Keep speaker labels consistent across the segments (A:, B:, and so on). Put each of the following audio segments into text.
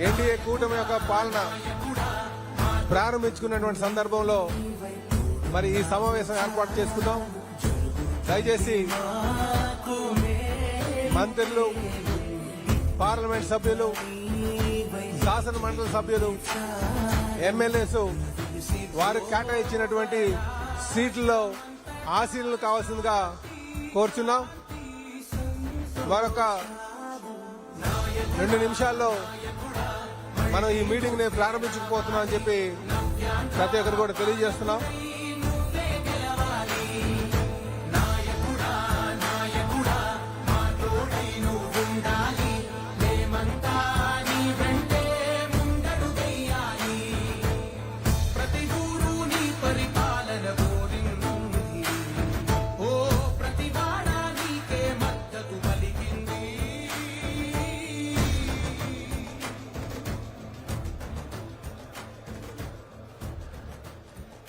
A: NDA కూటమి యొక్క పాలన ప్రారంభించుకున్నటువంటి సందర్భంలో మరి ఈ సమావేశం ఏర్పాటు చేసుకుందాం. దయచేసి మంత్రులు పార్లమెంట్ సభ్యులు శాసన మండలి సభ్యులు ఎమ్మెల్యేస్ వారికి కేటాయించినటువంటి సీట్లలో ఆశీనులు కావాల్సిందిగా కోరుచున్నాం. మరొక రెండు నిమిషాల్లో మనం ఈ మీటింగ్ని ప్రారంభించకపోతున్నాం అని చెప్పి ప్రతి ఒక్కరు కూడా తెలియజేస్తున్నాం.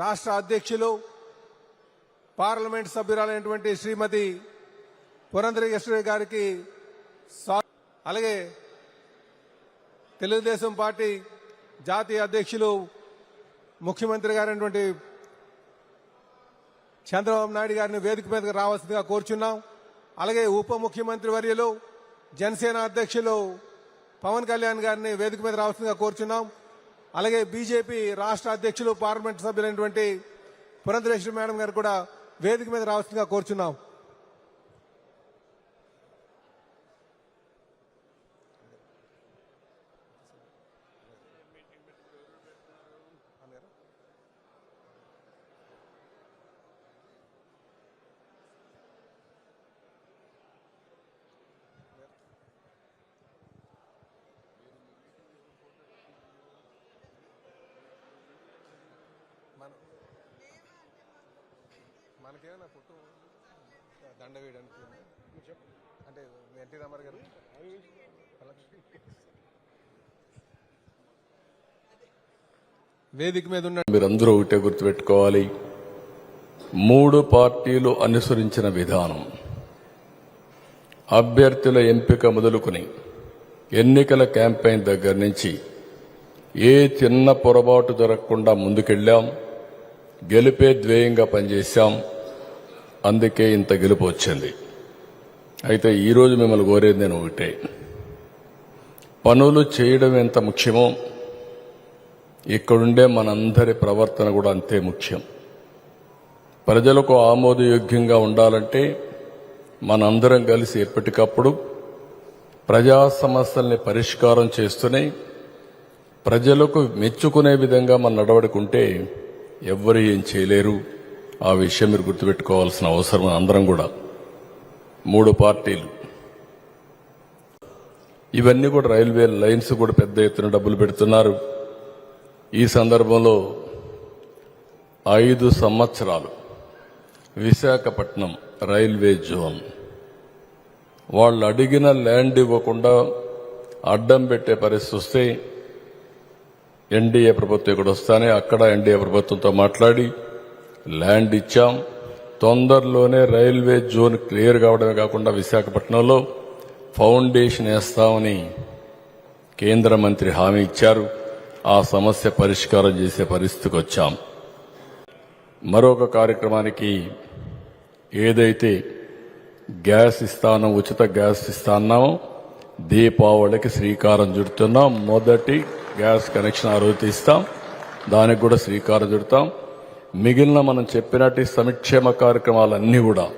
A: రాష్ట్ర అధ్యక్షులు పార్లమెంట్ సభ్యురాలైనటువంటి శ్రీమతి పురంధరేశ్వరి గారికి అలాగే తెలుగుదేశం పార్టీ జాతీయ అధ్యక్షులు ముఖ్యమంత్రి గారైనటువంటి చంద్రబాబు నాయుడు గారిని వేదిక మీదకి రావాల్సిందిగా కోరుచున్నాం. అలాగే ఉప ముఖ్యమంత్రి వర్యులు జనసేన అధ్యక్షులు పవన్ కళ్యాణ్ గారిని వేదిక మీద రావాల్సిందిగా కోరుచున్నాం. అలాగే బీజేపీ రాష్ట్ర అధ్యక్షులు పార్లమెంట్ సభ్యులైనటువంటి పురంధరేశ్వరి మేడం గారు కూడా వేదిక మీద రావాల్సిందిగా కోరుచున్నాం. మనకేమైనా ఫోటో దండ వేయడానికి అంటే ఎన్టీ రామారావు గారు వేదిక మీద ఉన్న
B: మీరందరూ ఒకటే గుర్తుపెట్టుకోవాలి. మూడు పార్టీలు అనుసరించిన విధానం. అభ్యర్థుల ఎంపిక మొదలుకొని ఎన్నికల క్యాంపెయిన్ దగ్గర నుంచి ఏ చిన్న పొరపాటు జరగకుండా ముందుకెళ్ళాం. గెలిపే ధ్యేయంగా పనిచేశాం. అందుకే ఇంత గెలుపు వచ్చింది. అయితే ఈరోజు మిమ్మల్ని కోరేది నేను ఒకటే. పనులు చేయడం ఎంత ముఖ్యమో ఇక్కడుండే మనందరి ప్రవర్తన కూడా అంతే ముఖ్యం. ప్రజలకు ఆమోదయోగ్యంగా ఉండాలంటే మనందరం కలిసి ఎప్పటికప్పుడు ప్రజా సమస్యల్ని పరిష్కారం చేస్తూనే ప్రజలకు మెచ్చుకునే విధంగా మన నడవడుకుంటే ఎవ్వరు ఏం చేయలేరు. ఆ విషయం మీరు గుర్తుపెట్టుకోవాల్సిన అవసరం అందరం కూడా. మూడు పార్టీలు. ఇవన్నీ కూడా రైల్వే లైన్స్ కూడా పెద్ద ఎత్తున డబ్బులు పెడుతున్నారు. ఈ సందర్భంలో ఐదు సంవత్సరాలు విశాఖపట్నం రైల్వే జోన్. వాళ్ళు అడిగిన ల్యాండ్ ఇవ్వకుండా అడ్డం పెట్టే పరిస్థితి వస్తే ఎన్డీఏ ప్రభుత్వం ఇక్కడ వస్తానే అక్కడ ఎన్డీఏ ప్రభుత్వంతో మాట్లాడి ల్యాండ్ ఇచ్చాం. తొందరలోనే రైల్వే జోన్ క్లియర్ కావడమే కాకుండా విశాఖపట్నంలో ఫౌండేషన్ వేస్తామని కేంద్ర మంత్రి హామీ ఇచ్చారు. ఆ సమస్య పరిష్కారం చేసే పరిస్థితికి వచ్చాం. మరొక కార్యక్రమానికి ఏదైతే గ్యాస్ ఇస్తానో ఉచిత గ్యాస్ ఇస్తాన్నామో దీపావళికి శ్రీకారం చుడుతున్నాం. మొదటి గ్యాస్ కనెక్షన్ ఆ రోజు ఇస్తాం దానికి కూడా శ్రీకారం చుడతాం. మిగిలిన మనం చెప్పినట్టు సంక్షేమ కార్యక్రమాలన్నీ కూడా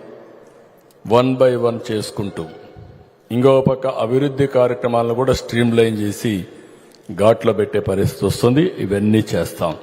B: వన్ బై వన్ చేసుకుంటూ ఇంకో పక్క అభివృద్ధి కార్యక్రమాలను కూడా స్ట్రీమ్ లైన్ చేసి ఘాట్లో పెట్టే పరిస్థితి వస్తుంది. ఇవన్నీ చేస్తాం.